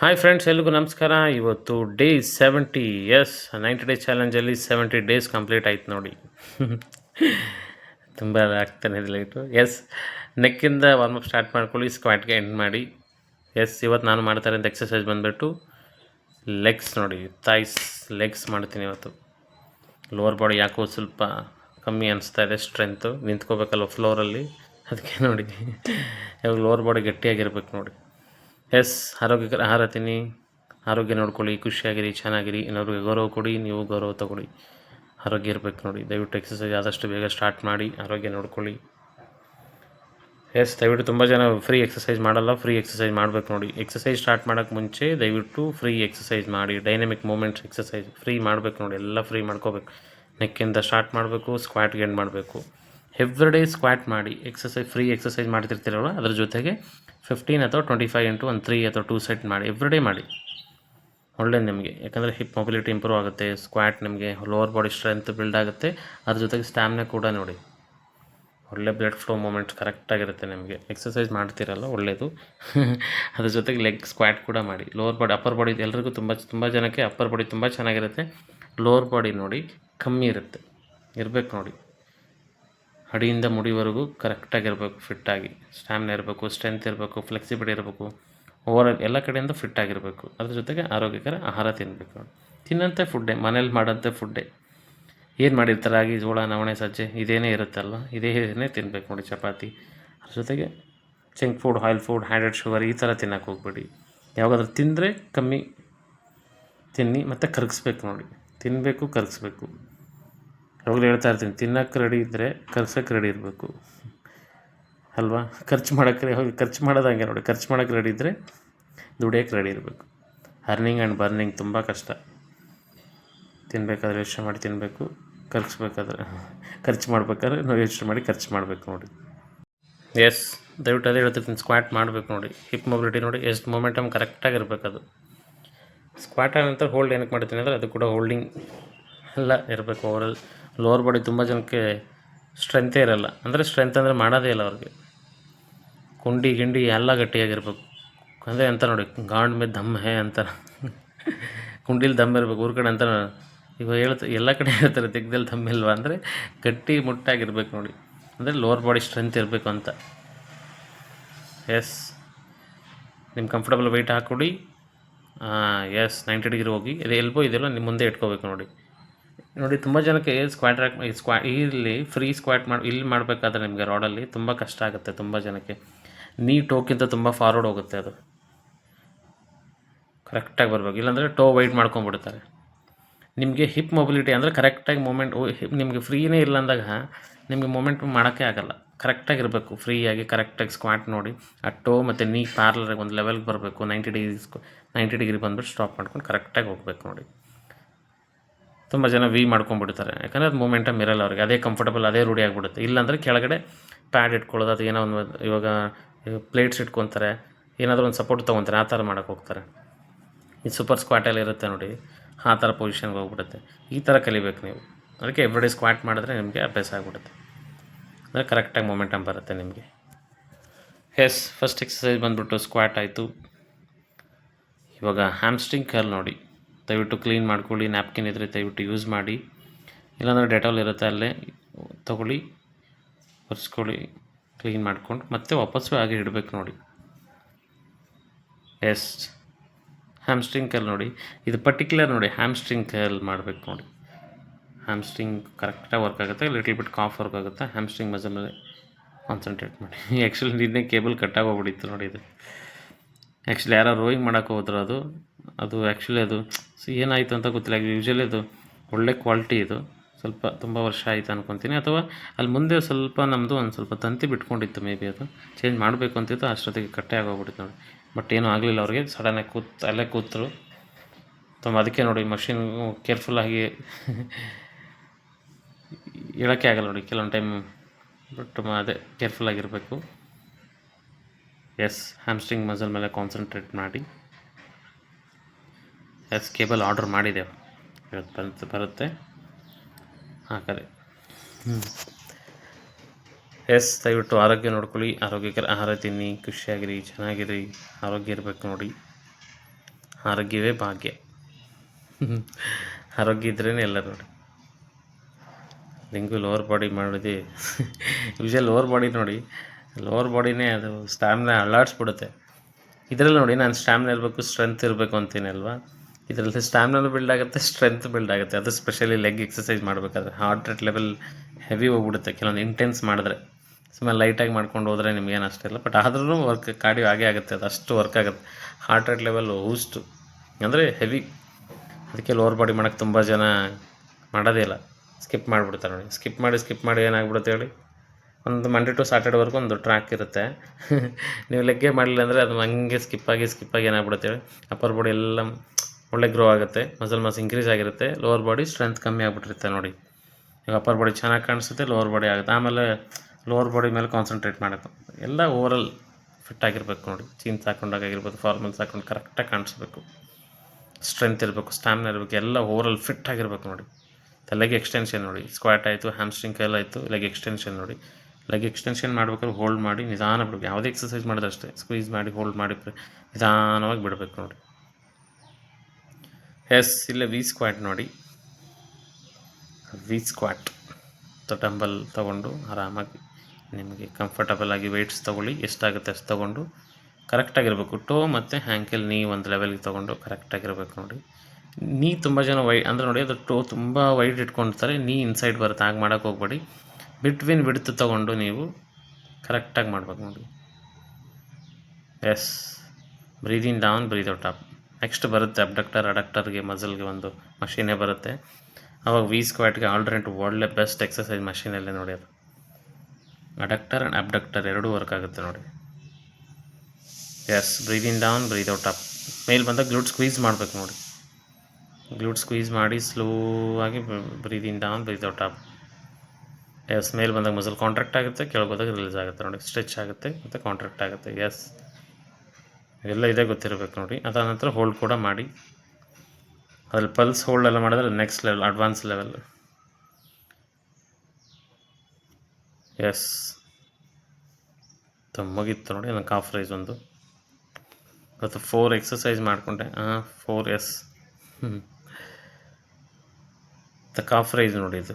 Hi friends ಎಲ್ರಿಗೂ ನಮಸ್ಕಾರ. ಇವತ್ತು day seventy as ninety day ಚಾಲೆಂಜಲ್ಲಿ seventy days complete ಆಯ್ತು ನೋಡಿ. ತುಂಬ ಆಗ್ತಾನೆ ಲೈಟು ಎಸ್ ನೆಕ್ಕಿಂದ ವಾರ್ಮಪ್ ಸ್ಟಾರ್ಟ್ ಮಾಡ್ಕೊಳ್ಳಿ ಸ್ಕ್ವಾಟ್ಗೆ ಎಂಡ್ ಮಾಡಿ. ಎಸ್ ಇವತ್ತು ನಾನು ಮಾಡ್ತಾರೆ ಅಂತ ಎಕ್ಸಸೈಸ್ ಬಂದುಬಿಟ್ಟು ಲೆಗ್ಸ್ ನೋಡಿ ಥೈಸ್ ಲೆಗ್ಸ್ ಮಾಡ್ತೀನಿ ಇವತ್ತು. ಲೋವರ್ ಬಾಡಿ ಯಾಕೋ ಸ್ವಲ್ಪ ಕಮ್ಮಿ ಅನಿಸ್ತಾ ಇದೆ ಸ್ಟ್ರೆಂತು ನಿಂತ್ಕೋಬೇಕಲ್ವ ಫ್ಲೋರಲ್ಲಿ ಅದಕ್ಕೆ ನೋಡಿ ಇವಾಗ ಲೋವರ್ ಬಾಡಿ ಗಟ್ಟಿಯಾಗಿರ್ಬೇಕು ನೋಡಿ. ಎಸ್, ಆರೋಗ್ಯಕರ ಆಹಾರ ತಿನ್ನಿ. ಆರೋಗ್ಯ ನೋಡ್ಕೊಳ್ಳಿ, ಖುಷಿಯಾಗಿರಿ, ಚೆನ್ನಾಗಿರಿ. ಇನ್ನೊಬ್ರಿಗೆ ಗೌರವ ಕೊಡಿ, ನೀವು ಗೌರವ ತಗೊಳ್ಳಿ. ಆರೋಗ್ಯ ಇರಬೇಕು ನೋಡಿ. ದಯವಿಟ್ಟು ಎಕ್ಸಸೈಸ್ ಆದಷ್ಟು ಬೇಗ ಸ್ಟಾರ್ಟ್ ಮಾಡಿ, ಆರೋಗ್ಯ ನೋಡ್ಕೊಳ್ಳಿ. ಎಸ್, ದಯವಿಟ್ಟು ತುಂಬ ಜನ ಫ್ರೀ ಎಕ್ಸಸೈಸ್ ಮಾಡಲ್ಲ ಫ್ರೀ ಎಕ್ಸಸೈಸ್ ಮಾಡಬೇಕು ನೋಡಿ. ಎಕ್ಸಸೈಸ್ ಸ್ಟಾರ್ಟ್ ಮಾಡೋಕ್ಕೆ ಮುಂಚೆ ದಯವಿಟ್ಟು ಫ್ರೀ ಎಕ್ಸಸೈಸ್ ಮಾಡಿ. ಡೈನಮಿಕ್ ಮೂಮೆಂಟ್ಸ್ ಎಕ್ಸಸೈಸ್ ಫ್ರೀ ಮಾಡಬೇಕು ನೋಡಿ. ಎಲ್ಲ ಫ್ರೀ ಮಾಡ್ಕೋಬೇಕು. ನೆಕ್ಕಿಂದ ಸ್ಟಾರ್ಟ್ ಮಾಡಬೇಕು ಸ್ಕ್ವಾಟ್ ಎಂಡ್ ಮಾಡಬೇಕು. ಎವ್ರಿ ಡೇ ಸ್ಕ್ವಾಟ್ ಮಾಡಿ. ಎಕ್ಸಸೈಸ್ ಫ್ರೀ ಎಕ್ಸಸೈಸ್ ಮಾಡ್ತಿರ್ತೀರಲ್ಲ ಅದ್ರ ಜೊತೆಗೆ ಫಿಫ್ಟೀನ್ ಅಥವಾ ಟ್ವೆಂಟಿ ಫೈವ್ ಇಂಟು ಒಂದು ತ್ರೀ ಅಥವಾ ಟೂ ಸೆಟ್ ಮಾಡಿ ಎವ್ರಿ ಡೇ ಮಾಡಿ. ಒಳ್ಳೆಯ ನಿಮಗೆ. ಯಾಕಂದರೆ ಹಿಪ್ ಮೊಬಿಲಿಟಿ ಇಂಪ್ರೂವ್ ಆಗುತ್ತೆ ಸ್ಕ್ವಾಟ್ ನಿಮಗೆ ಲೋವರ್ ಬಾಡಿ ಸ್ಟ್ರೆಂತ್ ಬಿಲ್ಡ್ ಆಗುತ್ತೆ. ಅದ್ರ ಜೊತೆಗೆ ಸ್ಟ್ಯಾಮ್ನೆ ಕೂಡ ನೋಡಿ. ಒಳ್ಳೆ ಬ್ಲಡ್ ಫ್ಲೋ ಮೂಮೆಂಟ್ಸ್ ಕರೆಕ್ಟಾಗಿರುತ್ತೆ ನಿಮಗೆ. ಎಕ್ಸಸೈಸ್ ಮಾಡ್ತೀರಲ್ಲ ಒಳ್ಳೆಯದು ಅದ್ರ ಜೊತೆಗೆ ಲೆಗ್ ಸ್ಕ್ವಾಟ್ ಕೂಡ ಮಾಡಿ. ಲೋವರ್ ಬಾಡಿ ಅಪ್ಪರ್ ಬಾಡಿ ಎಲ್ರಿಗೂ ತುಂಬ ತುಂಬ ಜನಕ್ಕೆ ಅಪ್ಪರ್ ಬಾಡಿ ತುಂಬ ಚೆನ್ನಾಗಿರುತ್ತೆ. ಲೋವರ್ ಬಾಡಿ ನೋಡಿ ಕಮ್ಮಿ ಇರುತ್ತೆ. ಇರಬೇಕು ನೋಡಿ. ಅಡಿಯಿಂದ ಮುಡಿವರೆಗೂ ಕರೆಕ್ಟಾಗಿರಬೇಕು, ಫಿಟ್ಟಾಗಿ. ಸ್ಟ್ಯಾಮಿನ ಇರಬೇಕು, ಸ್ಟ್ರೆಂತ್ ಇರಬೇಕು, ಫ್ಲೆಕ್ಸಿಬಿಲಿಟಿ ಇರಬೇಕು. ಓವರ್ ಎಲ್ಲ ಕಡೆಯಿಂದ ಫಿಟ್ಟಾಗಿರಬೇಕು. ಅದ್ರ ಜೊತೆಗೆ ಆರೋಗ್ಯಕರ ಆಹಾರ ತಿನ್ನಬೇಕು ನೋಡಿ ತಿನ್ನಂತೆ ಫುಡ್ಡೇ ಮನೇಲಿ ಮಾಡೋಂಥ ಫುಡ್ಡೇ ಏನು ಮಾಡಿರ್ತಾರೆ? ಆಗಿ ಜೋಳ, ನವಣೆ, ಸಜ್ಜೆ, ಇದೇನೇ ಇರುತ್ತಲ್ಲ ಇದೇನೇ ತಿನ್ನಬೇಕು ನೋಡಿ, ಚಪಾತಿ. ಅದ್ರ ಜೊತೆಗೆ junk food oil food added sugar ಈ ಥರ ತಿನ್ನಕ್ಕೆ ಹೋಗ್ಬೇಡಿ. ಯಾವಾಗಾದ್ರೂ ತಿಂದರೆ ಕಮ್ಮಿ ತಿನ್ನಿ, ಮತ್ತು ಕರಗಿಸ್ಬೇಕು ನೋಡಿ. ತಿನ್ನಬೇಕು ಕರಗಿಸ್ಬೇಕು. ಯಾವಾಗಲೂ ಹೇಳ್ತಾ ಇರ್ತೀನಿ, ತಿನ್ನಕ್ಕೆ ರೆಡಿ ಇದ್ದರೆ ಖರ್ಚಕ್ಕೆ ರೆಡಿ ಇರಬೇಕು. ಅಲ್ವಾ? ಖರ್ಚು ಮಾಡೋಕ್ಕೆ ಹೋಗಿ ಖರ್ಚು ಮಾಡೋದು ಹಂಗೆ ನೋಡಿ, ಖರ್ಚು ಮಾಡೋಕ್ಕೆ ರೆಡಿ ಇದ್ದರೆ ದುಡಿಯೋಕ್ಕೆ ರೆಡಿ ಇರಬೇಕು. ಅರ್ನಿಂಗ್ ಆ್ಯಂಡ್ ಬರ್ನಿಂಗ್ ತುಂಬ ಕಷ್ಟ. ತಿನ್ನಬೇಕಾದ್ರೆ ಯೋಚನೆ ಮಾಡಿ ತಿನ್ನಬೇಕು ಖರ್ಚಬೇಕಾದ್ರೆ ಖರ್ಚು ಮಾಡ್ಬೇಕಾದ್ರೆ ನಾವು ಯೋಚನೆ ಮಾಡಿ ಖರ್ಚು ಮಾಡಬೇಕು ನೋಡಿ. ಎಸ್ ದಯವಿಟ್ಟು ಅದೇ ಹೇಳ್ತಿರ್ತೀನಿ ಸ್ಕ್ವಾಟ್ ಮಾಡಬೇಕು ನೋಡಿ. ಹಿಪ್ ಮೊಬಿಲಿಟಿ ನೋಡಿ, ಎಷ್ಟು ಮೊಮೆಂಟಮ್ ಕರೆಕ್ಟಾಗಿರ್ಬೇಕು ಅದು. ಸ್ಕ್ವಾಟ್ ಆದ ನಂತರ ಹೋಲ್ಡ್ ಏನಕ್ಕೆ ಮಾಡ್ತೀನಿ ಅಂದರೆ ಅದು ಕೂಡ ಹೋಲ್ಡಿಂಗ್ ಎಲ್ಲ ಇರಬೇಕು ಓವರಲ್ ಲೋವರ್ ಬಾಡಿ ತುಂಬ ಜನಕ್ಕೆ ಸ್ಟ್ರೆಂತೇ ಇರಲ್ಲ. ಅಂದರೆ ಸ್ಟ್ರೆಂತ್ ಅಂದರೆ ಮಾಡೋದೇ ಇಲ್ಲ ಅವ್ರಿಗೆ. ಕುಂಡಿ, ಗಿಂಡಿ ಎಲ್ಲ ಗಟ್ಟಿಯಾಗಿರ್ಬೇಕು. ಅಂದರೆ ಅಂತ ನೋಡಿ, ಗಾಂಡ್ ಮೇಲೆ ದಮ್ ಹೇ ಅಂತ. ಕುಂಡಿಲಿ ದಮ್ ಇರಬೇಕು, ಊರ ಕಡೆ ಅಂತ ಇವಾಗ ಹೇಳ್ತ, ಎಲ್ಲ ಕಡೆ ಹೇಳ್ತಾರೆ ತೆಗ್ದಲ್ಲಿ ದಮ್ ಇಲ್ವಾ ಅಂದರೆ ಗಟ್ಟಿ ಮುಟ್ಟಾಗಿರ್ಬೇಕು ನೋಡಿ. ಅಂದರೆ ಲೋವರ್ ಬಾಡಿ ಸ್ಟ್ರೆಂತ್ ಇರಬೇಕು ಅಂತ. ಎಸ್ ನಿಮ್ಮ ಕಂಫರ್ಟಬಲ್ ವೆಯ್ಟ್ ಹಾಕ್ಕೊಡಿ ಎಸ್ ನೈಂಟಿ ಡಿಗ್ರಿ ಹೋಗಿ. ಇದು ಎಲ್ಬೋ ಇದೆಯಲ್ಲ ನಿಮ್ಮ ಮುಂದೆ ಇಟ್ಕೋಬೇಕು ನೋಡಿ. ನೋಡಿ, ತುಂಬ ಜನಕ್ಕೆ ಸ್ಕ್ವಾಟ್ ರ್ಯಾಕ್ ಸ್ಕ್ವಾ ಇಲ್ಲಿ ಫ್ರೀ ಸ್ಕ್ವಾಟ್ ಮಾಡಿ ಇಲ್ಲಿ ಮಾಡಬೇಕಾದ್ರೆ ನಿಮಗೆ ರಾಡಲ್ಲಿ ತುಂಬ ಕಷ್ಟ ಆಗುತ್ತೆ, ತುಂಬ ಜನಕ್ಕೆ. ನೀ ಟೋಕಿಂತ ತುಂಬ ಫಾರ್ವರ್ಡ್ ಹೋಗುತ್ತೆ ಅದು. ಕರೆಕ್ಟಾಗಿ ಬರಬೇಕು. ಇಲ್ಲಾಂದರೆ ಟೋ ವೈಟ್ ಮಾಡ್ಕೊಂಡ್ಬಿಡ್ತಾರೆ. ನಿಮಗೆ ಹಿಪ್ ಮೊಬಿಲಿಟಿ ಅಂದರೆ ಕರೆಕ್ಟಾಗಿ ಮೂಮೆಂಟ್ ಹಿಪ್ ನಿಮಗೆ ಫ್ರೀನೇ ಇಲ್ಲ ಅಂದಾಗ ನಿಮಗೆ ಮೂಮೆಂಟ್ ಮಾಡೋಕ್ಕೆ ಆಗಲ್ಲ. ಕರೆಕ್ಟಾಗಿರಬೇಕು ಫ್ರೀಯಾಗಿ ಕರೆಕ್ಟಾಗಿ ಸ್ಕ್ವಾಟ್ ನೋಡಿ, ಆ ಟೋ ಮತ್ತು ನೀ ಪಾರ್ಲರ್ಗೆ ಒಂದು ಲೆವೆಲ್ಗೆ ಬರಬೇಕು. ನೈಂಟಿ ಡಿಗ್ರಿ ನೈಂಟಿ ಡಿಗ್ರಿ ಬಂದುಬಿಟ್ಟು ಸ್ಟಾಪ್ ಮಾಡ್ಕೊಂಡು ಕರೆಕ್ಟಾಗಿ ಹೋಗ್ಬೇಕು ನೋಡಿ. ತುಂಬ ಜನ ವಿ ಮಾಡ್ಕೊಂಡ್ಬಿಡ್ತಾರೆ. ಯಾಕಂದರೆ ಅದು ಮೂಮೆಂಟಮ್ ಇರಲ್ಲ ಅವ್ರಿಗೆ. ಅದೇ ಕಂಫರ್ಟಬಲ್ ಅದೇ ರೂಢಿ ಆಗಿಬಿಡುತ್ತೆ. ಇಲ್ಲಾಂದರೆ ಕೆಳಗಡೆ ಪ್ಯಾಡ್ ಇಟ್ಕೊಳ್ಳೋದು, ಅದು ಏನೋ ಒಂದು ಇವಾಗ ಪ್ಲೇಟ್ಸ್ ಇಟ್ಕೊತಾರೆ. ಏನಾದರೂ ಒಂದು ಸಪೋರ್ಟ್ ತೊಗೊತಾರೆ. ಆ ಥರ ಮಾಡೋಕ್ಕೆ ಹೋಗ್ತಾರೆ. ಈ ಸೂಪರ್ ಸ್ಕ್ವಾಟಲ್ಲಿ ಇರುತ್ತೆ ನೋಡಿ. ಆ ಥರ ಪೊಸಿಷನ್ಗೆ ಹೋಗ್ಬಿಡುತ್ತೆ. ಈ ಥರ ಕಲಿಬೇಕು ನೀವು. ಅದಕ್ಕೆ ಎವ್ರಿಡೇ ಸ್ಕ್ವಾಟ್ ಮಾಡಿದ್ರೆ ನಿಮಗೆ ಅಭ್ಯಾಸ ಆಗಿಬಿಡುತ್ತೆ. ಅಂದರೆ ಕರೆಕ್ಟಾಗಿ ಮೊಮೆಂಟಮ್ ಬರುತ್ತೆ ನಿಮಗೆ. ಎಸ್ ಫಸ್ಟ್ ಎಕ್ಸಸೈಸ್ ಬಂದುಬಿಟ್ಟು ಸ್ಕ್ವಾಟ್ ಆಯಿತು. ಇವಾಗ ಹ್ಯಾಮ್ಸ್ಟ್ರಿಂಗ್ ಕರ್ಲ್ ನೋಡಿ. ದಯವಿಟ್ಟು ಕ್ಲೀನ್ ಮಾಡ್ಕೊಳ್ಳಿ, ನ್ಯಾಪ್ಕಿನ್ ಇದ್ದರೆ ದಯವಿಟ್ಟು ಯೂಸ್ ಮಾಡಿ. ಇಲ್ಲಾಂದರೆ ಡೆಟಾಲ್ ಇರುತ್ತೆ ಅಲ್ಲೇ, ತೊಗೊಳ್ಳಿ, ಒರೆಸ್ಕೊಳ್ಳಿ, ಕ್ಲೀನ್ ಮಾಡ್ಕೊಂಡು. ಮತ್ತೆ ವಾಪಸ್ಸು ಹಾಗೆ ಇಡಬೇಕು ನೋಡಿ. ಎಸ್ ಹ್ಯಾಮ್ಸ್ಟ್ರಿಂಗ್ ಕರ್ಲ್ ನೋಡಿ. ಇದು ಪರ್ಟಿಕ್ಯುಲರ್ ನೋಡಿ ಹ್ಯಾಮ್ಸ್ಟ್ರಿಂಗ್ ಕರ್ಲ್ ಮಾಡಬೇಕು ನೋಡಿ. ಹ್ಯಾಮ್ಸ್ಟ್ರಿಂಗ್ ಕರೆಕ್ಟಾಗಿ ವರ್ಕ್ ಆಗುತ್ತೆ ಲಿಟಲ್ ಬಿಟ್ ಕಾಫ್ ವರ್ಕ್ ಆಗುತ್ತೆ. ಹ್ಯಾಮ್ಸ್ಟ್ರಿಂಗ್ ಮಜಲ್ ಕಾನ್ಸಂಟ್ರೇಟ್ ಮಾಡಿ. ಆ್ಯಕ್ಚುಲಿ ನಿನ್ನೆ ಕೇಬಲ್ ಕಟ್ಟಾಗೋಗ್ಬಿಟ್ಟಿತ್ತು ನೋಡಿ ಇದು. ಆ್ಯಕ್ಚುಲಿ ಯಾರೋ ರೋಯಿಂಗ್ ಮಾಡೋಕೆ ಹೋದ್ರು ಅದು. ಅದು ಆ್ಯಕ್ಚುಲಿ ಅದು. ಏನಾಯಿತು ಅಂತ ಗೊತ್ತಿಲ್ಲ. ಯೂಶ್ವಲಿ ಅದು ಒಳ್ಳೆ ಕ್ವಾಲಿಟಿ ಇದು. ಸ್ವಲ್ಪ ತುಂಬ ವರ್ಷ ಆಯಿತು ಅನ್ಕೊತೀನಿ. ಅಥವಾ ಅಲ್ಲಿ ಮುಂದೆ ಸ್ವಲ್ಪ ನಮ್ಮದು ಒಂದು ಸ್ವಲ್ಪ ತಂತಿ ಬಿಟ್ಕೊಂಡಿತ್ತು ಮೇ ಬಿ ಅದು. ಚೇಂಜ್ ಮಾಡಬೇಕು ಅಂತಿತ್ತು, ಅಷ್ಟೊತ್ತಿಗೆ ಕಟ್ಟೆ ಆಗೋಗ್ಬಿಟ್ಟಿತ್ತು ನೋಡಿ. ಬಟ್ ಏನೂ ಆಗಲಿಲ್ಲ ಅವ್ರಿಗೆ. ಸಡನ್ನಾಗಿ ಕೂತ್, ಅಲ್ಲೇ ಕೂತರು. ತುಂಬ ಅದಕ್ಕೆ ನೋಡಿ ಮಷಿನ್ ಕೇರ್ಫುಲ್ಲಾಗಿ ಹೇಳೋಕ್ಕೆ ಆಗಲ್ಲ ನೋಡಿ. ಕೆಲವೊಂದು ಟೈಮ್ ಬಟ್ ಅದೇ ಕೇರ್ಫುಲ್ಲಾಗಿರಬೇಕು ಎಸ್ ಹ್ಯಾಮ್ಸ್ಟ್ರಿಂಗ್ ಮಸಲ್ ಮೇಲೆ ಕಾನ್ಸಂಟ್ರೇಟ್ ಮಾಡಿ. ಎಸ್ ಕೇಬಲ್ ಆರ್ಡರ್ ಮಾಡಿದ್ದೇವೆ ಇವತ್ತು ಬಂತು ಬರುತ್ತೆ. ಹಾಕದೆ ಎಸ್ ದಯವಿಟ್ಟು ಆರೋಗ್ಯ ನೋಡ್ಕೊಳ್ಳಿ. ಆರೋಗ್ಯಕರ ಆಹಾರ ತಿನ್ನಿ. ಖುಷಿಯಾಗಿರಿ ಚೆನ್ನಾಗಿರಿ. ಆರೋಗ್ಯ ಇರಬೇಕು ನೋಡಿ. ಆರೋಗ್ಯವೇ ಭಾಗ್ಯ. ಆರೋಗ್ಯ ಇದ್ರೇ ಎಲ್ಲ ನೋಡಿ. ಲಿಂಗು ಲೋವರ್ ಬಾಡಿ ಮಾಡಿದೆ. ಯೂಶಲ್ ಲೋವರ್ ಬಾಡಿ ನೋಡಿ. ಲೋವರ್ ಬಾಡಿನೇ ಅದು ಸ್ಟ್ಯಾಮ್ನ ಅಳ್ಳಾಡಿಸ್ಬಿಡುತ್ತೆ ಇದರಲ್ಲಿ ನೋಡಿ ನಾನು ಸ್ಟ್ಯಾಮ್ನ ಇರಬೇಕು ಸ್ಟ್ರೆಂತ್ ಇರಬೇಕು ಅಂತೀನಿ ಅಲ್ವಾ? ಇದರಲ್ಲಿ ಸ್ಟ್ಯಾಮ್ನೂ ಬಿಲ್ಡ್ ಆಗುತ್ತೆ ಸ್ಟ್ರೆಂತ್ ಬಿಲ್ಡ್ ಆಗುತ್ತೆ. ಅದು ಸ್ಪೆಷಲಿ ಲೆಗ್ ಎಕ್ಸಸೈಸ್ ಮಾಡಬೇಕಾದ್ರೆ. ಹಾರ್ಟ್ ರೇಟ್ ಲೆವೆಲ್ ಹೆವಿ ಹೋಗ್ಬಿಡುತ್ತೆ. ಕೆಲವೊಂದು ಇಂಟೆನ್ಸ್ ಮಾಡಿದ್ರೆ. ಸುಮ್ಮನೆ ಲೈಟಾಗಿ ಮಾಡ್ಕೊಂಡು ಹೋದರೆ ನಿಮಗೇನು ಇಲ್ಲ ಬಟ್ ಆದ್ರೂ ವರ್ಕ್ ಕಾರ್ಡಿಯೋ ಆಗೇ ಆಗುತ್ತೆ. ಅದು ಅಷ್ಟು ವರ್ಕ್ ಆಗುತ್ತೆ. ಹಾರ್ಟ್ ರೇಟ್ ಲೆವೆಲ್ ಹೂಸ್ಟು ಅಂದರೆ ಹೆವಿ ಅದಕ್ಕೆ ಲೋವರ್ ಬಾಡಿ ಮಾಡೋಕ್ಕೆ ತುಂಬ ಜನ ಮಾಡೋದೇ ಇಲ್ಲ. ಸ್ಕಿಪ್ ಮಾಡಿಬಿಡ್ತಾರೆ ನೋಡಿ. ಸ್ಕಿಪ್ ಮಾಡಿ ಸ್ಕಿಪ್ ಮಾಡಿ ಏನಾಗ್ಬಿಡುತ್ತೆ ಹೇಳಿ? ಒಂದು ಮಂಡೇ ಟು ಸ್ಯಾಟರ್ಡೆವರೆಗೂ ಒಂದು ಟ್ರ್ಯಾಕ್ ಇರುತ್ತೆ. ನೀವು ಲೆಗ್ಗೆ ಮಾಡಲಿಲ್ಲ ಅಂದರೆ ಅದು ಹಂಗೆ ಸ್ಕಿಪ್ ಆಗಿ ಸ್ಕಿಪ್ ಆಗಿ ಏನಾಗ್ಬಿಡುತ್ತೆ ಅಪ್ಪರ್ ಬಾಡಿ ಎಲ್ಲ ಒಳ್ಳೆ ಗ್ರೋ ಆಗುತ್ತೆ ಮಸಲ್ ಮಸ್ ಇನ್ಕ್ರೀಸ್ ಆಗಿರುತ್ತೆ ಲೋವರ್ ಬಾಡಿ ಸ್ಟ್ರೆಂತ್ ಕಮ್ಮಿ ಆಗಿಬಿಟ್ಟಿರುತ್ತೆ ನೋಡಿ. ಈಗ ಅಪ್ಪರ್ ಬಾಡಿ ಚೆನ್ನಾಗಿ ಕಾಣಿಸುತ್ತೆ ಲೋವರ್ ಬಾಡಿ ಆಗುತ್ತೆ. ಆಮೇಲೆ ಲೋವರ್ ಬಾಡಿ ಮೇಲೆ ಕಾನ್ಸಂಟ್ರೇಟ್ ಮಾಡೋದು ಎಲ್ಲ ಓವರಲ್ ಫಿಟ್ ಆಗಿರಬೇಕು ನೋಡಿ. ಜೀನ್ಸ್ ಹಾಕೊಂಡಾಗ ಆಗಿರ್ಬೋದು ಫಾರ್ಮಲ್ಸ್ ಹಾಕೊಂಡು ಕರೆಕ್ಟಾಗಿ ಕಾಣಿಸ್ಬೇಕು. ಸ್ಟ್ರೆಂತ್ ಇರಬೇಕು ಸ್ಟ್ಯಾಮಿನ ಇರಬೇಕು, ಎಲ್ಲ ಓವರಲ್ ಫಿಟ್ ಆಗಿರಬೇಕು ನೋಡಿ. ಲೆಗ್ ಎಕ್ಸ್ಟೆನ್ಷನ್ ನೋಡಿ. ಸ್ಕ್ವಾಟ್ ಆಯಿತು ಹ್ಯಾಮ್ಸ್ಟ್ರಿಂಗ್ ಕೈಲ್ ಆಯಿತು ಲೆಗ್ ಎಕ್ಸ್ಟೆನ್ಷನ್ ನೋಡಿ. ಲೆಗ್ ಎಕ್ಸ್ಟೆನ್ಷನ್ ಮಾಡ್ಬೇಕಾದ್ರೆ ಹೋಲ್ಡ್ ಮಾಡಿ, ನಿಧಾನ ಬಿಡಬೇಕು. ಯಾವುದೇ ಎಕ್ಸಸೈಸ್ ಮಾಡಿದ್ರೆ ಅಷ್ಟೇ ಸ್ಕ್ವೀಸ್ ಮಾಡಿ ಹೋಲ್ಡ್ ಮಾಡಿ ನಿಧಾನವಾಗಿ ಬಿಡಬೇಕು ನೋಡಿ. ಎಸ್ ಇಲ್ಲ ವಿ ಸ್ಕ್ವಾಟ್ ನೋಡಿ. ವಿ ಸ್ಕ್ವಾಟ್ ಡಂಬಲ್ ತೊಗೊಂಡು ಆರಾಮಾಗಿ ನಿಮಗೆ ಕಂಫರ್ಟಬಲ್ ಆಗಿ ವೆಯ್ಟ್ಸ್ ತೊಗೊಳ್ಳಿ. ಎಷ್ಟಾಗುತ್ತೆ ಅಷ್ಟು ತೊಗೊಂಡು ಕರೆಕ್ಟಾಗಿರಬೇಕು ಟೋ ಮತ್ತು ಹ್ಯಾಂಕಲ್ ನೀ ಒಂದು ಲೆವೆಲ್ಗೆ ತೊಗೊಂಡು ಕರೆಕ್ಟಾಗಿರಬೇಕು ನೋಡಿ. ನೀ ತುಂಬ ಜನ ವೈ ಅಂದರೆ ನೋಡಿ ಅದು ಟೋ ತುಂಬ ವೈಡ್ ಇಟ್ಕೊಂಡಿರ್ತಾರೆ. ನೀ ಇನ್ಸೈಡ್ ಬರುತ್ತೆ. ಹಾಗೆ ಮಾಡೋಕ್ಕೆ ಹೋಗ್ಬೇಡಿ. ಬಿಟ್ವೀನ್ ಬಿಡ್ತು ತೊಗೊಂಡು ನೀವು ಕರೆಕ್ಟಾಗಿ ಮಾಡ್ಬೇಕು ನೋಡಿ. Yes breathe in down, breathe out up next ಬರುತ್ತೆ ಅಬ್ಡಕ್ಟರ್, ಅಡಕ್ಟರ್ಗೆ ಮಸಲ್ಗೆ ಒಂದು ಮಷೀನೇ ಬರುತ್ತೆ. ಅವಾಗ ವಿ ಸ್ಕ್ವಾಟ್ಗೆ ಆಲ್ಟರ್ನೇಟ್ ಒಳ್ಳೆ ಬೆಸ್ಟ್ ಎಕ್ಸಸೈಸ್ ಮಷೀನಲ್ಲೇ ನೋಡಿ ಅದು. ಅಡಕ್ಟರ್ ಆ್ಯಂಡ್ ಅಬ್ಡಕ್ಟರ್ ಎರಡೂ ವರ್ಕ್ ಆಗುತ್ತೆ ನೋಡಿ. Yes breathe in down, breathe out up ಮೇಲೆ ಬಂದಾಗ ಗ್ಲೂಟ್ ಸ್ಕ್ವೀಸ್ ಮಾಡಬೇಕು ನೋಡಿ. ಗ್ಲೂಟ್ ಸ್ಕ್ವೀಸ್ ಮಾಡಿ ಸ್ಲೋ ಆಗಿ breathe in down, breathe out up yes, ಮೇಲೆ ಬಂದಾಗ ಮಸಲ್ ಕಾಂಟ್ರಾಕ್ಟ್ ಆಗುತ್ತೆ, ಕೆಳಗೋದಾಗ ರಿಲೀಸ್ ಆಗುತ್ತೆ ನೋಡಿ ಸ್ಟ್ರೆಚ್ ಆಗುತ್ತೆ ಮತ್ತು ಕಾಂಟ್ರಾಕ್ಟ್ ಆಗುತ್ತೆ ಎಸ್ ಎಲ್ಲ ಇದೇ ಗೊತ್ತಿರಬೇಕು ನೋಡಿ, ಅದಾದ ನಂತರ ಹೋಲ್ಡ್ ಕೂಡ ಮಾಡಿ. ಅದ್ರಲ್ಲಿ ಪಲ್ಸ್ ಹೋಲ್ಡ್ ಎಲ್ಲ ಮಾಡಿದ್ರೆ next level advance level yes ಮುಗೀತು ನೋಡಿ ನನ್ನ ಕಾಫ್ ರೈಸ್ ಒಂದು. ಮತ್ತು ಫೋರ್ ಎಕ್ಸಸೈಸ್ ಮಾಡಿಕೊಂಡೆ. ಹಾಂ ಫೋರ್ ಎಸ್ ಹ್ಞೂ ಕಾಫ್ ರೈಸ್ ನೋಡಿ ಇದು.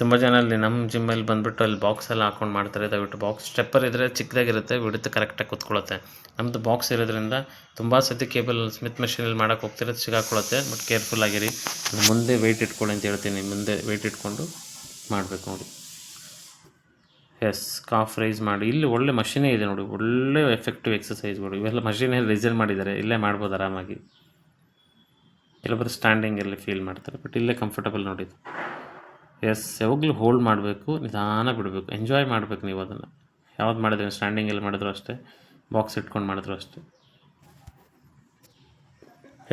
ತುಂಬ ಜನ ಅಲ್ಲಿ ನಮ್ಮ ಜಿಮ್ಮಲ್ಲಿ ಬಂದುಬಿಟ್ಟು ಅಲ್ಲಿ ಬಾಕ್ಸ್ ಎಲ್ಲ ಹಾಕೊಂಡು ಮಾಡ್ತಾರೆ. ದಯವಿಟ್ಟು ಬಾಕ್ಸ್ ಸ್ಟೆಪ್ಪರ್ ಇದ್ದರೆ ಚಿಕ್ಕದಾಗಿರುತ್ತೆ, ಬಿಡುತ್ತೆ ಕರೆಕ್ಟಾಗಿ ಕೂತ್ಕೊಳ್ಳುತ್ತೆ. ನಮ್ಮದು ಬಾಕ್ಸ್ ಇರೋದ್ರಿಂದ ತುಂಬ ಸತಿ ಕೇಬಲ್ ಸ್ಮಿತ್ ಮೆಷಿನಲ್ಲಿ ಮಾಡೋಕೆ ಹೋಗ್ತಿರೋದು ಸಿಗಾಕೊಳ್ಳುತ್ತೆ ಬಟ್ ಕೇರ್ಫುಲ್ ಆಗಿರಿ. ಮುಂದೆ ವೆಯ್ಟ್ ಇಟ್ಕೊಳ್ಳಿ ಅಂತ ಹೇಳ್ತೀನಿ. ಮುಂದೆ ವೆಯ್ಟ್ ಇಟ್ಕೊಂಡು ಮಾಡಬೇಕು ನೋಡಿ. ಎಸ್ ಕಾಫ್ ರೈಸ್ ಮಾಡಿ. ಇಲ್ಲಿ ಒಳ್ಳೆ ಮಷೀನೇ ಇದೆ ನೋಡಿ. ಒಳ್ಳೆ ಎಫೆಕ್ಟಿವ್ ಎಕ್ಸಸೈಸ್ಗಳು ಇವೆಲ್ಲ ಮಷೀನಲ್ಲಿ ರಿಸಲ್ಟ್ ಮಾಡಿದ್ದಾರೆ. ಇಲ್ಲೇ ಮಾಡ್ಬೋದು ಆರಾಮಾಗಿ. ಕೆಲವೊಬ್ಬರು ಸ್ಟ್ಯಾಂಡಿಂಗಲ್ಲಿ ಫೀಲ್ ಮಾಡ್ತಾರೆ ಬಟ್ ಇಲ್ಲೇ ಕಂಫರ್ಟಬಲ್ ನೋಡಿದ್ದು ಎಸ್ ಯಾವಾಗಲೂ ಹೋಲ್ಡ್ ಮಾಡಬೇಕು, ನಿಧಾನ ಬಿಡಬೇಕು ಎಂಜಾಯ್ ಮಾಡಬೇಕು ನೀವು ಅದನ್ನು. ಯಾವ್ದು ಮಾಡಿದ್ರೆ ಸ್ಟ್ಯಾಂಡಿಂಗಲ್ಲಿ ಮಾಡಿದ್ರು ಅಷ್ಟೇ ಬಾಕ್ಸ್ ಇಟ್ಕೊಂಡು ಮಾಡಿದ್ರು ಅಷ್ಟೇ.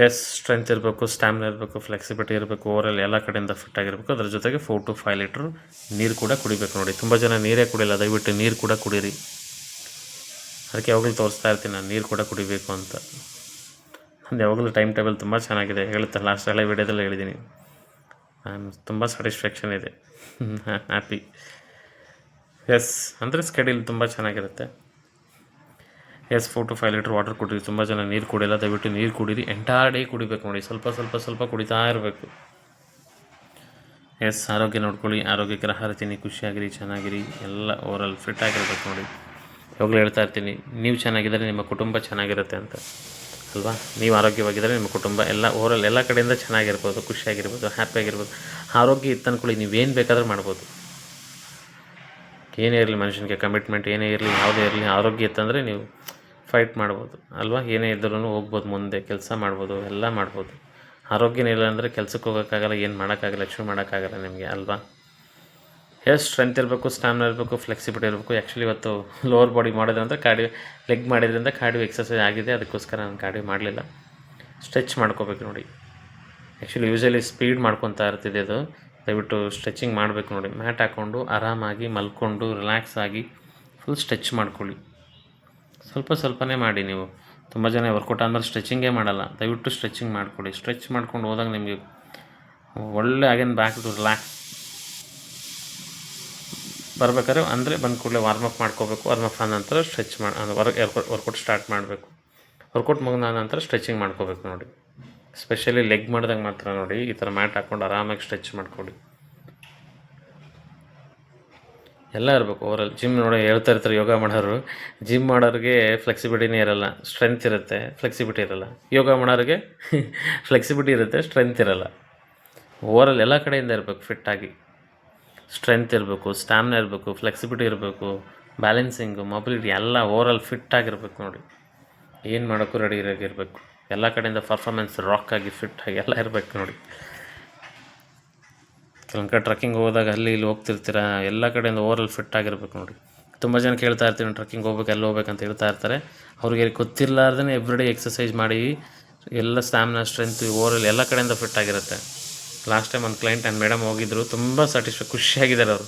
ಎಸ್ ಸ್ಟ್ರೆಂತ್ ಇರಬೇಕು ಸ್ಟ್ಯಾಮಿನ ಇರಬೇಕು ಫ್ಲೆಕ್ಸಿಬಿಲಿಟಿ ಇರಬೇಕು ಓವರಲ್ ಎಲ್ಲ ಕಡೆಯಿಂದ ಫಿಟ್ ಆಗಿರಬೇಕು. ಅದ್ರ ಜೊತೆಗೆ ಫೋರ್ ಟು ಫೈವ್ ಲೀಟ್ರ್ ನೀರು ಕೂಡ ಕುಡಿಬೇಕು ನೋಡಿ. ತುಂಬ ಜನ ನೀರೇ ಕುಡಿಯಲ್ಲ ದಯವಿಟ್ಟು ನೀರು ಕೂಡ ಕುಡೀರಿ. ಅದಕ್ಕೆ ಯಾವಾಗಲೂ ತೋರಿಸ್ತಾ ಇರ್ತೀನಿ, ನಾನು ನೀರು ಕೂಡ ಕುಡಿಬೇಕು ಅಂತ. ನಂದು ಯಾವಾಗಲೂ ಟೈಮ್ ಟೇಬಲ್ ತುಂಬ ಚೆನ್ನಾಗಿದೆ. ಹೇಳುತ್ತೆ ಲಾಸ್ಟ್ ಹಳೆ ವಿಡಿಯೋದಲ್ಲಿ ಹೇಳಿದ್ದೀನಿ ನಾನು ತುಂಬ ಸ್ಯಾಟಿಸ್ಫ್ಯಾಕ್ಷನ್ ಇದೆ. ಹ್ಯಾಪಿ ಎಸ್ ಅಂದರೆ ಸ್ಕೆಡ್ಯೂಲ್ ತುಂಬ ಚೆನ್ನಾಗಿರುತ್ತೆ. Yes four to five litre water ಕುಡೀರಿ ತುಂಬ ಜನ ನೀರು ಕುಡಿಯಲ್ಲ, ದಯವಿಟ್ಟು ನೀರು ಕುಡೀರಿ. ಎಂಟೈರ್ ಡೇ ಕುಡಿಬೇಕು ನೋಡಿ. ಸ್ವಲ್ಪ ಸ್ವಲ್ಪ ಸ್ವಲ್ಪ ಕುಡಿತಾ ಇರಬೇಕು. ಎಸ್ ಆರೋಗ್ಯ ನೋಡ್ಕೊಳ್ಳಿ. ಆರೋಗ್ಯಕರ ಆಹಾರ ತಿನ್ನಿ ಖುಷಿಯಾಗಿರಿ, ಚೆನ್ನಾಗಿರಿ. ಎಲ್ಲ ಓವರಲ್ ಫಿಟ್ ಆಗಿರ್ಬೇಕು ನೋಡಿ. ಯಾವಾಗಲೂ ಹೇಳ್ತಾ ಇರ್ತೀನಿ. ನೀವು ಚೆನ್ನಾಗಿದ್ದರೆ ನಿಮ್ಮ ಕುಟುಂಬ ಚೆನ್ನಾಗಿರುತ್ತೆ ಅಂತ. ಅಲ್ವಾ? ನೀವು ಆರೋಗ್ಯವಾಗಿದ್ದರೆ ನಿಮ್ಮ ಕುಟುಂಬ ಎಲ್ಲ ಓವರಲ್ ಎಲ್ಲ ಕಡೆಯಿಂದ ಚೆನ್ನಾಗಿರ್ಬೋದು, ಖುಷಿಯಾಗಿರ್ಬೋದು, ಹ್ಯಾಪಿಯಾಗಿರ್ಬೋದು, ಆರೋಗ್ಯ ಇತ್ತು ಅಂದ್ಕೊಳ್ಳಿ ನೀವೇನು ಬೇಕಾದರೂ ಮಾಡ್ಬೋದು. ಏನೇ ಇರಲಿ ಮನುಷ್ಯನಿಗೆ ಕಮಿಟ್ಮೆಂಟ್ ಏನೇ ಇರಲಿ, ಯಾವುದೇ ಇರಲಿ, ಆರೋಗ್ಯ ಇತ್ತಂದರೆ ನೀವು ಫೈಟ್ ಮಾಡ್ಬೋದು, ಅಲ್ವಾ? ಏನೇ ಇದ್ರೂ ಹೋಗ್ಬೋದು ಮುಂದೆ, ಕೆಲಸ ಮಾಡ್ಬೋದು, ಎಲ್ಲ ಮಾಡ್ಬೋದು. ಆರೋಗ್ಯನೇ ಇಲ್ಲ ಅಂದರೆ ಕೆಲಸಕ್ಕೆ ಹೋಗೋಕ್ಕಾಗಲ್ಲ, ಏನು ಮಾಡೋಕ್ಕಾಗಲ್ಲ ಅಚೀವ್ ಮಾಡೋಕ್ಕಾಗಲ್ಲ ನಿಮಗೆ, ಅಲ್ವಾ? ಎಷ್ಟು ಸ್ಟ್ರೆಂತ್ ಇರಬೇಕು ಸ್ಟ್ಯಾಮಿನ ಇರಬೇಕು ಫ್ಲೆಕ್ಸಿಬಿಲಿಟಿ ಇರಬೇಕು. ಆ್ಯಕ್ಚುಲಿ ಇವತ್ತು ಲೋವರ್ ಬಾಡಿ ಮಾಡೋದ್ರಿಂದ ಕಾರ್ಡಿಯೋ ಲೆಗ್ ಮಾಡಿದ್ರಿಂದ ಕಾರ್ಡಿಯೋ ಎಕ್ಸಸೈಸ್ ಆಗಿದೆ. ಅದಕ್ಕೋಸ್ಕರ ನಾನು ಕಾರ್ಡಿಯೋ ಮಾಡಲಿಲ್ಲ. ಸ್ಟ್ರೆಚ್ ಮಾಡ್ಕೋಬೇಕು ನೋಡಿ. ಆ್ಯಕ್ಚುಲಿ ಯೂಶಲಿ ಸ್ಪೀಡ್ ಮಾಡ್ಕೊತಾ ಇರ್ತಿದೆ ಅದು. ದಯವಿಟ್ಟು ಸ್ಟ್ರೆಚಿಂಗ್ ಮಾಡಬೇಕು ನೋಡಿ. ಮ್ಯಾಟ್ ಹಾಕ್ಕೊಂಡು ಆರಾಮಾಗಿ ಮಲ್ಕೊಂಡು ರಿಲ್ಯಾಕ್ಸ್ ಆಗಿ ಫುಲ್ ಸ್ಟ್ರೆಚ್ ಮಾಡ್ಕೊಳ್ಳಿ. ಸ್ವಲ್ಪ ಸ್ವಲ್ಪನೇ ಮಾಡಿ ನೀವು. ತುಂಬ ಜನ ವರ್ಕೌಟ್ ಆದಮೇಲೆ ಸ್ಟ್ರೆಚಿಂಗೇ ಮಾಡಲ್ಲ. ದಯವಿಟ್ಟು ಸ್ಟ್ರೆಚಿಂಗ್ ಮಾಡ್ಕೊಳ್ಳಿ. ಸ್ಟ್ರೆಚ್ ಮಾಡ್ಕೊಂಡು ಹೋದಾಗ ನಿಮಗೆ ಒಳ್ಳೆ ಆಗಿನ ಬ್ಯಾಕ್ ರಿಲ್ಯಾಕ್ಸ್ ಬರ್ಬೇಕಾದ್ರೆ ಅಂದರೆ ಬಂದ ಕೂಡಲೇ ವಾರ್ಮಪ್ ಮಾಡ್ಕೋಬೇಕು. ವಾರ್ಮಪ್ ಆದ ನಂತರ ಸ್ಟ್ರೆಚ್ ಮಾಡಿ ವರ್ಕ್ ವರ್ಕೌಟ್ ಸ್ಟಾರ್ಟ್ ಮಾಡಬೇಕು. ವರ್ಕೌಟ್ ಮುಗಿದ ನಂತರ ಸ್ಟ್ರೆಚಿಂಗ್ ಮಾಡ್ಕೋಬೇಕು ನೋಡಿ. ಸ್ಪೆಷಲಿ ಲೆಗ್ ಮಾಡಿದಾಗ ಮಾತ್ರ ನೋಡಿ. ಈ ಥರ ಮ್ಯಾಟ್ ಹಾಕ್ಕೊಂಡು ಆರಾಮಾಗಿ ಸ್ಟ್ರೆಚ್ ಮಾಡ್ಕೊಳ್ಳಿ. ಎಲ್ಲ ಇರಬೇಕು ಓವರಲ್ ಜಿಮ್ ನೋಡಿ ಹೇಳ್ತಾ ಇರ್ತಾರೆ ಯೋಗ ಮಾಡೋರು. ಜಿಮ್ ಮಾಡೋರಿಗೆ ಫ್ಲೆಕ್ಸಿಬಿಲಿಟಿನೇ ಇರಲ್ಲ. ಸ್ಟ್ರೆಂತ್ ಇರುತ್ತೆ. ಫ್ಲೆಕ್ಸಿಬಿಲಿಟಿ ಇರಲ್ಲ. ಯೋಗ ಮಾಡೋರಿಗೆ ಫ್ಲೆಕ್ಸಿಬಿಲಿಟಿ ಇರುತ್ತೆ. ಸ್ಟ್ರೆಂತ್ ಇರಲ್ಲ. ಓವರಲ್ ಎಲ್ಲ ಕಡೆಯಿಂದ ಇರಬೇಕು ಫಿಟ್ಟಾಗಿ ಸ್ಟ್ರೆಂತ್ ಇರಬೇಕು ಸ್ಟ್ಯಾಮಿನಾ ಇರಬೇಕು, ಫ್ಲೆಕ್ಸಿಬಿಲಿಟಿ ಇರಬೇಕು, ಬ್ಯಾಲೆನ್ಸಿಂಗು, ಮೊಬಿಲಿಟಿ ಎಲ್ಲ ಫಿಟ್ ಆಗಿರಬೇಕು ನೋಡಿ. ಏನು ಮಾಡೋಕ್ಕೂ ರೆಡಿ ಇರಬೇಕು. ಎಲ್ಲ ಕಡೆಯಿಂದ ಪರ್ಫಾರ್ಮೆನ್ಸ್ ರಾಕ್ ಆಗಿ ಫಿಟ್ ಆಗಿ ಎಲ್ಲ ಇರಬೇಕು ನೋಡಿ. ಕೆಲವೊಂದು ಕಡೆ ಟ್ರಕ್ಕಿಂಗ್ ಹೋದಾಗ ಅಲ್ಲಿ ಇಲ್ಲಿ ಹೋಗ್ತಿರ್ತೀರ, ಎಲ್ಲ ಕಡೆಯಿಂದ ಓವರಾಲ್ ಫಿಟ್ ಆಗಿರಬೇಕು ನೋಡಿ. ತುಂಬ ಜನ ಕೇಳ್ತಾ ಇರ್ತೀನಿ ಟ್ರಕ್ಕಿಂಗ್ ಹೋಗ್ಬೇಕು ಎಲ್ಲಿ ಹೋಗ್ಬೇಕಂತ ಹೇಳ್ತಾ ಇರ್ತಾರೆ. ಅವ್ರಿಗೆ ಗೊತ್ತಿರಲಾರ್ದೇ ಎವ್ರಿಡೇ ಎಕ್ಸಸೈಸ್ ಮಾಡಿ, ಎಲ್ಲ ಸ್ಟ್ಯಾಮಿನಾ ಸ್ಟ್ರೆಂತ್ ಓವರಲ್ ಎಲ್ಲ ಕಡೆಯಿಂದ ಫಿಟ್ ಆಗಿರುತ್ತೆ. ಲಾಸ್ಟ್ ಟೈಮ್ ಒಂದು ಕ್ಲೈಂಟ್ ಆ್ಯಂಡ್ ಮೇಡಮ್ ಹೋಗಿದ್ದರು ತುಂಬ ಸ್ಯಾಟಿಸ್ಫೈ ಖುಷಿಯಾಗಿದ್ದಾರೆ ಅವರು.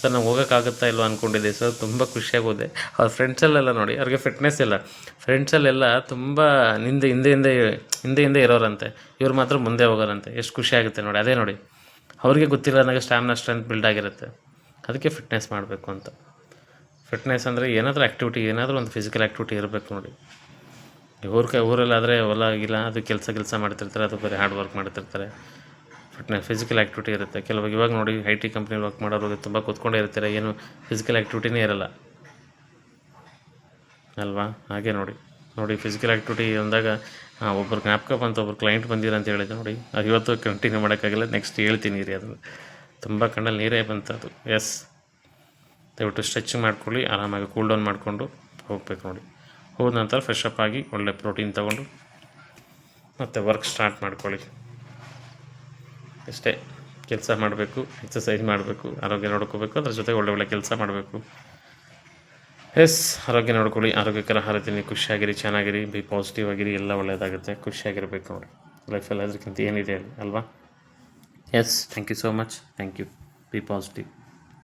ಸರ್, ನಾವು ಹೋಗೋಕ್ಕಾಗುತ್ತಾ ಇಲ್ವಾ? ಅಂದ್ಕೊಂಡಿದ್ದೆ ಸರ್, ತುಂಬ ಖುಷಿಯಾಗಿ ಹೋದೆ. ಅವ್ರ ಫ್ರೆಂಡ್ಸಲ್ಲೆಲ್ಲ ನೋಡಿ, ಅವ್ರಿಗೆ ಫಿಟ್ನೆಸ್ ಇಲ್ಲ. ಫ್ರೆಂಡ್ಸಲ್ಲೆಲ್ಲ ತುಂಬ ಹಿಂದೆ ಹಿಂದೆ ಹಿಂದೆ ಹಿಂದೆ ಹಿಂದೆ ಇರೋರಂತೆ. ಇವ್ರು ಮಾತ್ರ ಮುಂದೆ ಹೋಗೋರಂತೆ. ಎಷ್ಟು ಖುಷಿಯಾಗುತ್ತೆ ನೋಡಿ, ಅದೇ ನೋಡಿ. ಅವ್ರಿಗೆ ಗೊತ್ತಿಲ್ಲ ನನಗೆ ಸ್ಟ್ಯಾಮಿನಾ ಸ್ಟ್ರೆಂತ್ ಬಿಲ್ಡ್ ಆಗಿರುತ್ತೆ. ಅದಕ್ಕೆ ಫಿಟ್ನೆಸ್ ಮಾಡಬೇಕು ಅಂತ. ಫಿಟ್ನೆಸ್ ಅಂದರೆ ಏನಾದರೂ ಆ್ಯಕ್ಟಿವಿಟಿ ಏನಾದರೂ ಒಂದು ಫಿಸಿಕಲ್ ಆ್ಯಕ್ಟಿವಿಟಿ ಇರಬೇಕು ನೋಡಿ. ಊರ ಕೈ ಊರಲ್ಲಾದರೆ ಹೊಲ ಆಗಿಲ್ಲ, ಅದು ಕೆಲಸ ಕೆಲಸ ಮಾಡ್ತಿರ್ತಾರೆ, ಅದು ಬರೀ ಹಾರ್ಡ್ ವರ್ಕ್ ಮಾಡ್ತಿರ್ತಾರೆ. ಫಿಟ್ನೆಸ್ ಫಿಸಿಕಲ್ ಆ್ಯಕ್ಟಿವಿಟಿ ಇರುತ್ತೆ. ಕೆಲವು ಇವಾಗ ನೋಡಿ ಐ ಟಿ ಕಂಪ್ನಿ ವರ್ಕ್ ಮಾಡೋರು ತುಂಬ ಕೂತ್ಕೊಂಡೇ ಇರ್ತಾರೆ, ಏನು ಫಿಸಿಕಲ್ ಆ್ಯಕ್ಟಿವಿಟಿನೇ ಇರಲ್ಲ. ಅಲ್ವಾ? ಹಾಗೆ ನೋಡಿ. ನೋಡಿ ಫಿಸಿಕಲ್ ಆ್ಯಕ್ಟಿವಿಟಿ ಅಂದಾಗ ಒಬ್ಬರು ಜ್ಞಾಪಕ ಬಂತು ಒಬ್ಬರು ಕ್ಲೈಂಟ್ ಬಂದಿರ ಅಂತ ಹೇಳಿದ್ರು ನೋಡಿ. ಅದು ಇವತ್ತು ಕಂಟಿನ್ಯೂ ಮಾಡೋಕ್ಕಾಗಿಲ್ಲ ನೆಕ್ಸ್ಟ್ ಹೇಳ್ತೀನಿ ರೀ ಅದು. ತುಂಬ ಕಣ್ಣಲ್ಲಿ ನೀರೇ ಬಂತು ಎಸ್ ದಯವಿಟ್ಟು ಸ್ಟ್ರೆಚಿಂಗ್ ಮಾಡ್ಕೊಳ್ಳಿ, ಆರಾಮಾಗಿ ಕೂಲ್ ಡೌನ್ ಮಾಡಿಕೊಂಡು ಹೋಗ್ಬೇಕು ನೋಡಿ. ಹೋದ ನಂತರ ಫ್ರೆಶ್ ಅಪ್ ಆಗಿ ಒಳ್ಳೆ ಪ್ರೋಟೀನ್ ತೊಗೊಂಡು ಮತ್ತು ವರ್ಕ್ ಸ್ಟಾರ್ಟ್ ಮಾಡ್ಕೊಳ್ಳಿ. ಅಷ್ಟೇ ಕೆಲಸ ಮಾಡಬೇಕು ಎಕ್ಸಸೈಸ್ ಮಾಡಬೇಕು, ಆರೋಗ್ಯ ನೋಡ್ಕೋಬೇಕು, ಅದ್ರ ಜೊತೆಗೆ ಒಳ್ಳೆ ಒಳ್ಳೆ ಕೆಲಸ ಮಾಡಬೇಕು. ಎಸ್ ಆರೋಗ್ಯ ನೋಡ್ಕೊಳ್ಳಿ, ಆರೋಗ್ಯಕರ ಆಹಾರ ತಿನ್ನಿ, ಖುಷಿಯಾಗಿರಿ, ಚೆನ್ನಾಗಿರಿ ಬಿ ಪಾಸಿಟಿವ್ ಆಗಿರಿ, ಎಲ್ಲ ಒಳ್ಳೆಯದಾಗುತ್ತೆ ಖುಷಿಯಾಗಿರ್ಬೇಕು ನೋಡಿ. ಲೈಫಲ್ಲಿ ಅದಕ್ಕಿಂತ ಏನಿದೆ ಅಲ್ವಾ? Yes thank you so much thank you be positive